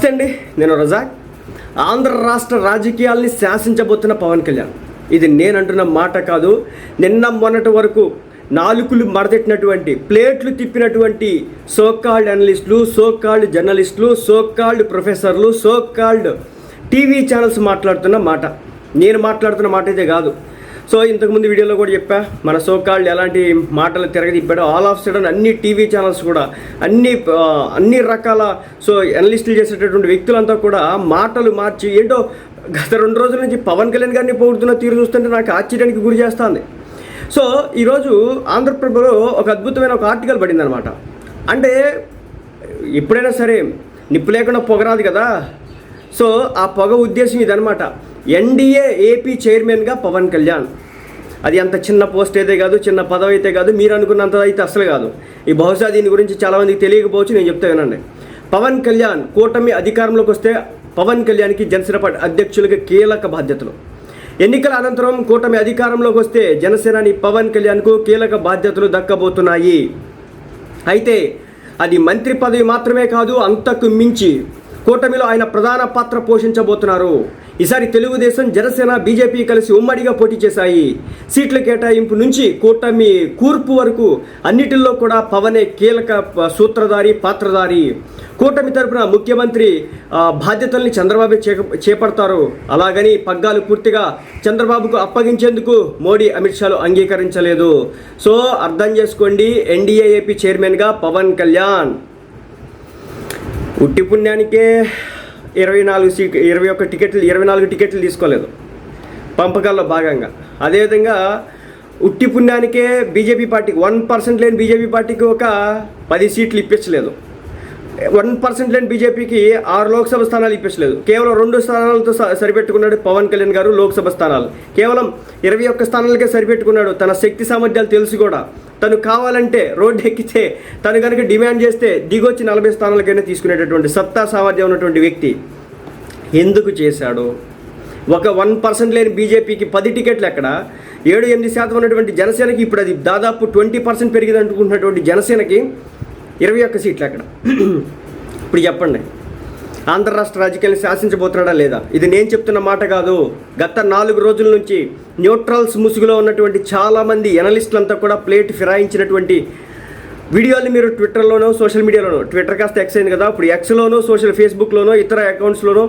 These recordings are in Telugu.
నమస్తే అండి నేను రజాక్ ఆంధ్ర రాష్ట్ర రాజకీయాల్ని శాసించబోతున్న పవన్ కళ్యాణ్. ఇది నేను అంటున్న మాట కాదు. నిన్న మొన్నటి వరకు నాలుకలు మరదెట్టినటువంటి ప్లేట్లు తిప్పినటువంటి సోకాల్డ్ అనలిస్టులు సోకాల్డ్ జర్నలిస్టులు సోకాల్డ్ ప్రొఫెసర్లు సోకాల్డ్ టీవీ ఛానల్స్ మాట్లాడుతున్న మాట. నేను మాట్లాడుతున్న మాట అయితే కాదు. సో ఇంతకుముందు వీడియోలో కూడా చెప్పా మన సోకాళ్ళు ఎలాంటి మాటలు తిరగదిప్పాడో ఆల్ ఆఫ్ సడన్ అన్ని టీవీ ఛానల్స్ కూడా అన్ని అన్ని రకాల సో అనలిస్టులు చేసేటటువంటి వ్యక్తులంతా కూడా మాటలు మార్చి ఏంటో గత రెండు రోజుల నుంచి పవన్ కళ్యాణ్ గారిని పోగొడుతున్న తీరు చూస్తుంటే నాకు ఆశ్చర్యానికి గురి చేస్తుంది. సో ఈరోజు ఆంధ్రప్రభలో ఒక అద్భుతమైన ఒక ఆర్టికల్ పడింది అనమాట అంటే ఎప్పుడైనా సరే నిప్పు లేకుండా పొగరాదు కదా. సో ఆ పొగ ఉద్దేశం ఇదనమాట ఎన్డీఏ ఏపీ చైర్మన్గా పవన్ కళ్యాణ్. అది అంత చిన్న పోస్ట్ అయితే కాదు చిన్న పదవి అయితే కాదు మీరు అనుకున్నంత అయితే అసలు కాదు. ఈ బహుశా దీని గురించి చాలామందికి తెలియకపోవచ్చు నేను చెప్తా వినండి. పవన్ కళ్యాణ్ కూటమి అధికారంలోకి వస్తే పవన్ కళ్యాణ్కి జనసేన పార్టీ అధ్యక్షులకి కీలక బాధ్యతలు. ఎన్నికల అనంతరం కూటమి అధికారంలోకి వస్తే జనసేనాని పవన్ కళ్యాణ్కు కీలక బాధ్యతలు దక్కబోతున్నాయి. అయితే అది మంత్రి పదవి మాత్రమే కాదు అంతకు మించి కూటమిలో ఆయన ప్రధాన పాత్ర పోషించబోతున్నారు. ఈసారి తెలుగుదేశం జనసేన బీజేపీ కలిసి ఉమ్మడిగా పోటీ చేశాయి. సీట్ల కేటాయింపు నుంచి కూటమి కూర్పు వరకు అన్నిటిల్లో కూడా పవనే కీలక సూత్రధారి పాత్రధారి. కూటమి తరపున ముఖ్యమంత్రి బాధ్యతల్ని చంద్రబాబు చే- చేపడతారు. అలాగని పగ్గాలు పూర్తిగా చంద్రబాబుకు అప్పగించేందుకు మోడీ అమిత్ షాలు అంగీకరించలేదు. సో అర్థం చేసుకోండి ఎన్డీఏఏపీ చైర్మన్గా పవన్ కళ్యాణ్. ఉట్టి పుణ్యానికే ఇరవై నాలుగు సీట్ ఇరవై ఒక్క టికెట్లు ఇరవై నాలుగు టికెట్లు తీసుకోలేదు. పంపకాల్లో భాగంగా. అదేవిధంగా ఉట్టి పుణ్యానికే బీజేపీ పార్టీకి వన్ పర్సెంట్ లేని బీజేపీ పార్టీకి ఒక పది సీట్లు ఇప్పించలేదు. వన్ పర్సెంట్ లేని బీజేపీకి ఆరు లోక్సభ స్థానాలు ఇప్పించలేదు. కేవలం రెండు స్థానాలతో సరిపెట్టుకున్నాడు పవన్ కళ్యాణ్ గారు లోక్సభ స్థానాలు. కేవలం ఇరవై ఒక్క స్థానాలకే సరిపెట్టుకున్నాడు తన శక్తి సామర్థ్యాలు తెలుసు కూడా. తను కావాలంటే రోడ్డు ఎక్కితే తను కనుక డిమాండ్ చేస్తే దిగొచ్చి నలభై స్థానాలకైనా తీసుకునేటటువంటి సత్తా సామర్థ్యం ఉన్నటువంటి వ్యక్తి ఎందుకు చేశాడు? ఒక వన్ పర్సెంట్ లేని బీజేపీకి పది టికెట్లు ఎక్కడ? ఏడు ఎనిమిది శాతం ఉన్నటువంటి జనసేనకి ఇప్పుడు అది దాదాపు ట్వంటీ పర్సెంట్ పెరిగింది అనుకుంటున్నటువంటి జనసేనకి ఇరవై ఒక్క సీట్లు అక్కడ. ఇప్పుడు చెప్పండి. ఆంధ్ర రాష్ట్ర రాజకీయాన్ని శాసించబోతున్నాడా లేదా? ఇది నేను చెప్తున్న మాట కాదు. గత నాలుగు రోజుల నుంచి న్యూట్రల్స్ ముసుగులో ఉన్నటువంటి చాలామంది ఎనలిస్టులంతా కూడా ప్లేట్ ఫిరాయించినటువంటి వీడియోలు మీరు ట్విట్టర్లోనో సోషల్ మీడియాలోనో ట్విట్టర్ కాస్త ఎక్స్ అయింది కదా ఇప్పుడు ఎక్స్లోనో సోషల్ ఫేస్బుక్లోనో ఇతర అకౌంట్స్లోనో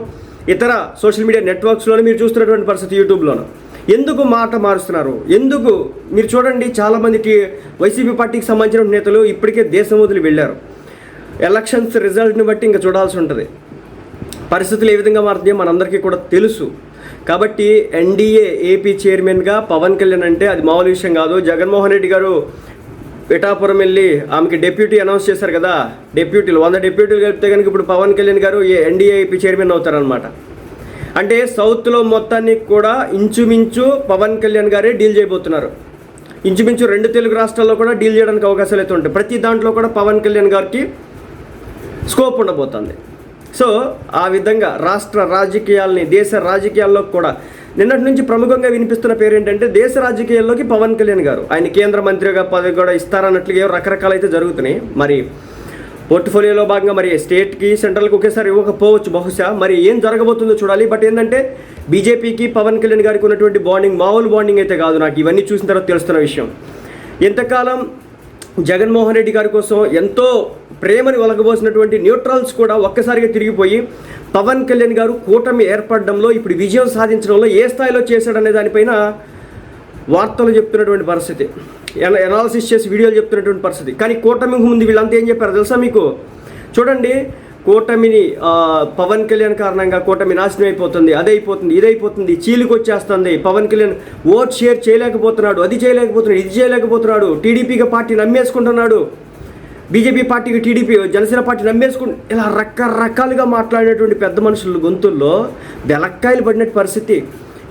ఇతర సోషల్ మీడియా నెట్వర్క్స్లోనో మీరు చూస్తున్నటువంటి పరిస్థితి యూట్యూబ్లోనో ఎందుకు మాట మారుస్తున్నారు? ఎందుకు? మీరు చూడండి చాలామందికి వైసీపీ పార్టీకి సంబంధించిన నేతలు ఇప్పటికే దేశం వదిలి వెళ్ళారు. ఎలక్షన్స్ రిజల్ట్ని బట్టి ఇంకా చూడాల్సి ఉంటుంది. పరిస్థితులు ఏ విధంగా మారుతాయో మనందరికీ కూడా తెలుసు. కాబట్టి ఎన్డీఏ ఏపీ చైర్మన్గా పవన్ కళ్యాణ్ అంటే అది మామూలు విషయం కాదు. జగన్మోహన్ రెడ్డి గారు పిఠాపురం వెళ్ళి ఆమెకి డెప్యూటీ అనౌన్స్ చేశారు కదా. డెప్యూటీలు వంద డెప్యూటీలు కలిపితే కనుక ఇప్పుడు పవన్ కళ్యాణ్ గారు ఎన్డీఏ ఏపీ చైర్మన్ అవుతారనమాట అంటే సౌత్లో మొత్తాన్ని కూడా ఇంచుమించు పవన్ కళ్యాణ్ గారే డీల్ చేయబోతున్నారు. ఇంచుమించు రెండు తెలుగు రాష్ట్రాల్లో కూడా డీల్ చేయడానికి అవకాశాలు అయితే ఉంటాయి. ప్రతి దాంట్లో కూడా పవన్ కళ్యాణ్ గారికి స్కోప్ ఉండబోతుంది. సో ఆ విధంగా రాష్ట్ర రాజకీయాల్ని దేశ రాజకీయాల్లో కూడా నిన్నటి నుంచి ప్రముఖంగా వినిపిస్తున్న పేరు ఏంటంటే దేశ రాజకీయాల్లోకి పవన్ కళ్యాణ్ గారు. ఆయన కేంద్ర మంత్రిగా పదవి కూడా ఇస్తారన్నట్లుగా ఏవో జరుగుతున్నాయి. మరి పోర్ట్ఫోలియోలో భాగంగా మరి స్టేట్కి సెంట్రల్కి ఒకేసారి ఇవ్వకపోవచ్చు. బహుశా మరి ఏం జరగబోతుందో చూడాలి. బట్ ఏంటంటే బీజేపీకి పవన్ కళ్యాణ్ గారికి ఉన్నటువంటి బాండింగ్ మామూలు బాండింగ్ అయితే కాదు నాకు. ఇవన్నీ చూసిన తర్వాత తెలుస్తున్న విషయం. ఎంతకాలం జగన్మోహన్ రెడ్డి గారి కోసం ఎంతో ప్రేమని ఒలగబోసినటువంటి న్యూట్రల్స్ కూడా ఒక్కసారిగా తిరిగిపోయి పవన్ కళ్యాణ్ గారు కూటమి ఏర్పడడంలో ఇప్పుడు విజయం సాధించడంలో ఏ స్థాయిలో చేశాడనే దానిపైన వార్తలు చెప్తున్నటువంటి పరిస్థితి. ఎనాలిసిస్ చేసి వీడియోలు చెప్తున్నటువంటి పరిస్థితి. కానీ కూటమికి ముందు వీళ్ళంతా ఏం చెప్పారు తెలుసా మీకు? చూడండి కూటమిని పవన్ కళ్యాణ్ కారణంగా కూటమి నాశనం అయిపోతుంది అదే అయిపోతుంది ఇది అయిపోతుంది చీలికి వచ్చేస్తుంది. పవన్ కళ్యాణ్ ఓట్ షేర్ చేయలేకపోతున్నాడు అది చేయలేకపోతున్నాడు ఇది చేయలేకపోతున్నాడు టీడీపీగా పార్టీ నమ్మేసుకుంటున్నాడు. బీజేపీ పార్టీకి టీడీపీ జనసేన పార్టీ నమ్మేసుకు ఇలా రకరకాలుగా మాట్లాడేటువంటి పెద్ద మనుషుల గొంతుల్లో బెలక్కాయలు పడినట్టు పరిస్థితి.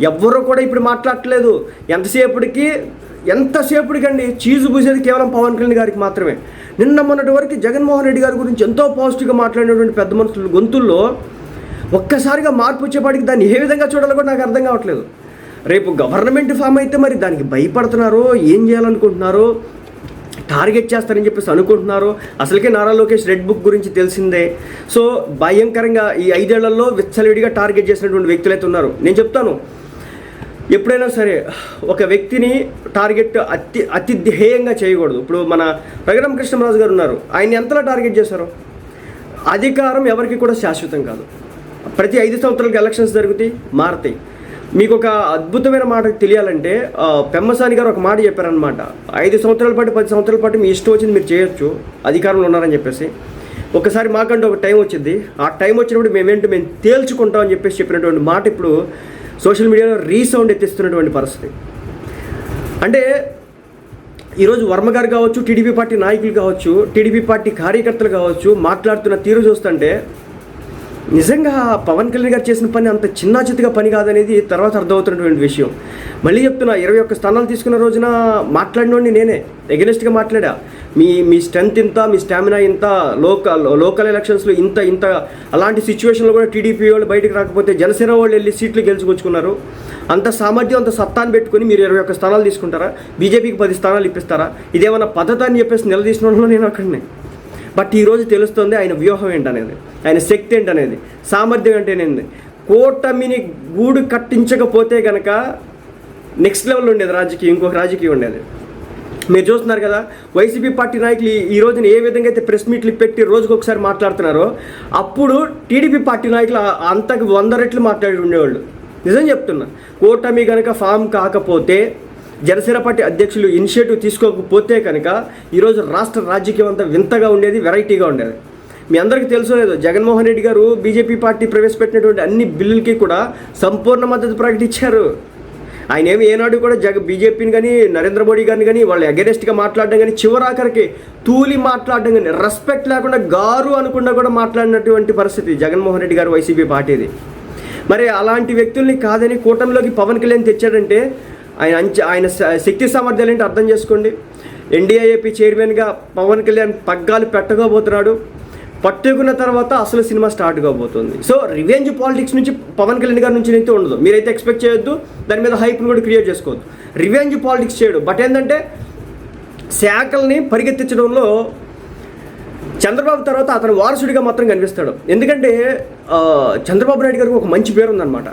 ఎవ్వరూ కూడా ఇప్పుడు మాట్లాడట్లేదు. ఎంతసేపటికి ఎంతసేపటికండి చీజు పూసేది కేవలం పవన్ కళ్యాణ్ గారికి మాత్రమే. నిన్న మొన్నటి వరకు జగన్మోహన్ రెడ్డి గారి గురించి ఎంతో పాజిటివ్గా మాట్లాడినటువంటి పెద్ద మనుషుల గొంతుల్లో ఒక్కసారిగా మార్పు వచ్చేపాటికి దాన్ని ఏ విధంగా చూడాలో కూడా నాకు అర్థం కావట్లేదు. రేపు గవర్నమెంట్ ఫామ్ అయితే మరి దానికి భయపడుతున్నారో ఏం చేయాలనుకుంటున్నారో టార్గెట్ చేస్తారని చెప్పేసి అనుకుంటున్నారో అసలుకే నారా లోకేష్ రెడ్ బుక్ గురించి తెలిసిందే. సో భయంకరంగా ఈ ఐదేళ్ళలో విచ్చలవిడిగా టార్గెట్ చేసినటువంటి వ్యక్తులు అయితే ఉన్నారు. నేను చెప్తాను ఎప్పుడైనా సరే ఒక వ్యక్తిని టార్గెట్ అతి అతి ధ్యేయంగా చేయకూడదు. ఇప్పుడు మన రఘురామ కృష్ణరాజు గారు ఉన్నారు. ఆయన ఎంతలా టార్గెట్ చేశారు? అధికారం ఎవరికి కూడా శాశ్వతం కాదు. ప్రతి ఐదు సంవత్సరాలకి ఎలక్షన్స్ జరుగుతాయి మారుతాయి. మీకు ఒక అద్భుతమైన మాట తెలియాలంటే పెమ్మసాని గారు ఒక మాట చెప్పారనమాట ఐదు సంవత్సరాల పాటు పది సంవత్సరాల పాటు మీ ఇష్టం వచ్చింది మీరు చేయొచ్చు అధికారంలో ఉన్నారని చెప్పేసి. ఒకసారి మాకంటూ ఒక టైం వచ్చింది. ఆ టైం వచ్చినప్పుడు మేమేంటో మేము తేల్చుకుంటాం అని చెప్పేసి చెప్పినటువంటి మాట ఇప్పుడు సోషల్ మీడియాలో రీసౌండ్ ఎత్తిస్తున్నటువంటి పరిస్థితి. అంటే ఈరోజు వర్మ గారు కావచ్చు టీడీపీ పార్టీ నాయకులు కావచ్చు టీడీపీ పార్టీ కార్యకర్తలు కావచ్చు మాట్లాడుతున్న తీరు చూస్తుంటే నిజంగా పవన్ కళ్యాణ్ గారు చేసిన పని అంత చిన్న పని కాదనేది తర్వాత అర్థమవుతున్నటువంటి విషయం. మళ్ళీ చెప్తున్నా ఇరవై ఒక్క స్థానాలు తీసుకున్న రోజున మాట్లాడినోడిని నేనే ఎగనెస్ట్గా మాట్లాడా. మీ మీ స్ట్రెంత్ ఇంత మీ స్టామినా ఇంత లోకల్ లోకల్ ఎలక్షన్స్లో ఇంత ఇంత అలాంటి సిచ్యువేషన్లో కూడా టీడీపీ వాళ్ళు బయటకు రాకపోతే జనసేన వాళ్ళు వెళ్ళి సీట్లు గెలుచుకొచ్చుకున్నారు. అంత సామర్థ్యం అంత సత్తాన్ని పెట్టుకొని మీరు ఇరవై ఒక్క స్థానాలు తీసుకుంటారా? బీజేపీకి పది స్థానాలు ఇప్పిస్తారా? ఇదేమన్నా పద్ధతి అని చెప్పేసి నిలదీసిన నేను అక్కడనే. బట్ ఈరోజు తెలుస్తుంది ఆయన వ్యూహం ఏంటనేది? ఆయన శక్తి ఏంటనేది? సామర్థ్యం ఏంటనేది కూటమిని గూడు కట్టించకపోతే కనుక నెక్స్ట్ లెవెల్ ఉండేది రాజకీయం ఇంకొక రాజకీయం ఉండేది. మీరు చూస్తున్నారు కదా వైసీపీ పార్టీ నాయకులు ఈ- రోజున ఏ విధంగా అయితే ప్రెస్ మీట్లు పెట్టి రోజుకొకసారి మాట్లాడుతున్నారో అప్పుడు టీడీపీ పార్టీ నాయకులు అంతకు వంద రెట్లు మాట్లాడి ఉండేవాళ్ళు. నిజం చెప్తున్నా. కూటమి కనుక ఫామ్ కాకపోతే జనసేన పార్టీ అధ్యక్షులు ఇనిషియేటివ్ తీసుకోకపోతే కనుక ఈరోజు రాష్ట్ర రాజకీయం అంతా వింతగా ఉండేది వెరైటీగా ఉండేది. మీ అందరికీ తెలుసు లేదు జగన్మోహన్ రెడ్డి గారు బీజేపీ పార్టీ ప్రవేశపెట్టినటువంటి అన్ని బిల్లులకి కూడా సంపూర్ణ మద్దతు ప్రకటించారు. ఆయన ఏమి ఏనాడు కూడా జగ బీజేపీని కానీ నరేంద్ర మోడీ గారిని కానీ వాళ్ళు అగెనెస్ట్గా మాట్లాడడం కానీ చివరాఖరికి తూలి మాట్లాడడం కానీ రెస్పెక్ట్ లేకుండా గారు అనుకుండా కూడా మాట్లాడినటువంటి పరిస్థితి జగన్మోహన్ రెడ్డి గారు వైసీపీ పార్టీది. మరి అలాంటి వ్యక్తుల్ని కాదని కూటమిలోకి పవన్ కళ్యాణ్ తెచ్చాడంటే ఆయన అంచ ఆయన శక్తి సామర్థ్యాలు ఏంటి అర్థం చేసుకోండి. ఎన్డీఏపీ చైర్మన్గా పవన్ కళ్యాణ్ పగ్గాలు పెట్టకపోతున్నాడు పట్టుకున్న తర్వాత అసలు సినిమా స్టార్ట్ కాబోతుంది. సో రివెంజ్ పాలిటిక్స్ నుంచి పవన్ కళ్యాణ్ గారి నుంచి అయితే ఉండదు. మీరైతే ఎక్స్పెక్ట్ చేయొద్దు. దాని మీద హైప్ని కూడా క్రియేట్ చేసుకోవద్దు. రివెంజ్ పాలిటిక్స్ చేయడు. బట్ ఏంటంటే శాఖల్ని పరిగెత్తించడంలో చంద్రబాబు తర్వాత అతను వారసుడిగా మాత్రం కనిపిస్తాడు. ఎందుకంటే చంద్రబాబు నాయుడు గారికి ఒక మంచి పేరు ఉందన్నమాట.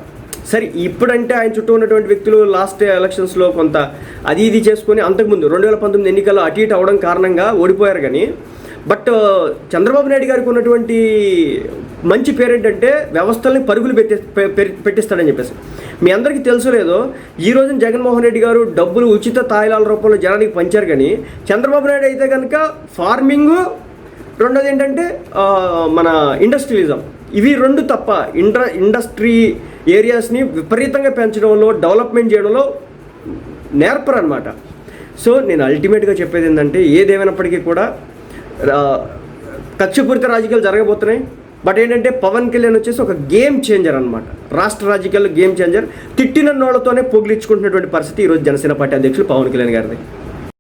సరే ఇప్పుడంటే ఆయన చుట్టూ ఉన్నటువంటి వ్యక్తులు లాస్ట్ ఎలక్షన్స్లో కొంత అది ఇది చేసుకొని అంతకుముందు రెండు వేల పంతొమ్మిది ఎన్నికల్లో అటు ఇటు అవడం కారణంగా ఓడిపోయారు కానీ బట్ చంద్రబాబు నాయుడు గారికి ఉన్నటువంటి మంచి పేరు ఏంటంటే వ్యవస్థల్ని పరుగులు పెట్టి పె- పెట్టిస్తాడని చెప్పేసి. మీ అందరికీ తెలుసు లేదో ఈ రోజున జగన్మోహన్ రెడ్డి గారు డబ్బులు ఉచిత తాయిలాల రూపంలో జనానికి పంచారు కానీ చంద్రబాబు నాయుడు అయితే కనుక ఫార్మింగ్ రెండోది ఏంటంటే మన ఇండస్ట్రియలిజం. ఇవి రెండు తప్ప ఇండ్ర ఇండస్ట్రీ ఏరియాస్ని విపరీతంగా పెంచడంలో డెవలప్మెంట్ చేయడంలో నేర్పరు అనమాట సో నేను అల్టిమేట్గా చెప్పేది ఏంటంటే ఏదేమైనప్పటికీ కూడా కక్షపూరిత రాజకీయాలు జరగబోతున్నాయి. బట్ ఏంటంటే పవన్ కళ్యాణ్ వచ్చేసి ఒక గేమ్ చేంజర్ అనమాట రాష్ట్ర రాజకీయాల్లో గేమ్ చేంజర్. తిట్టిన నోళ్ళతోనే పొగిలించుకుంటున్నటువంటి పరిస్థితి ఈరోజు జనసేన పార్టీ అధ్యక్షులు పవన్ కళ్యాణ్ గారిది.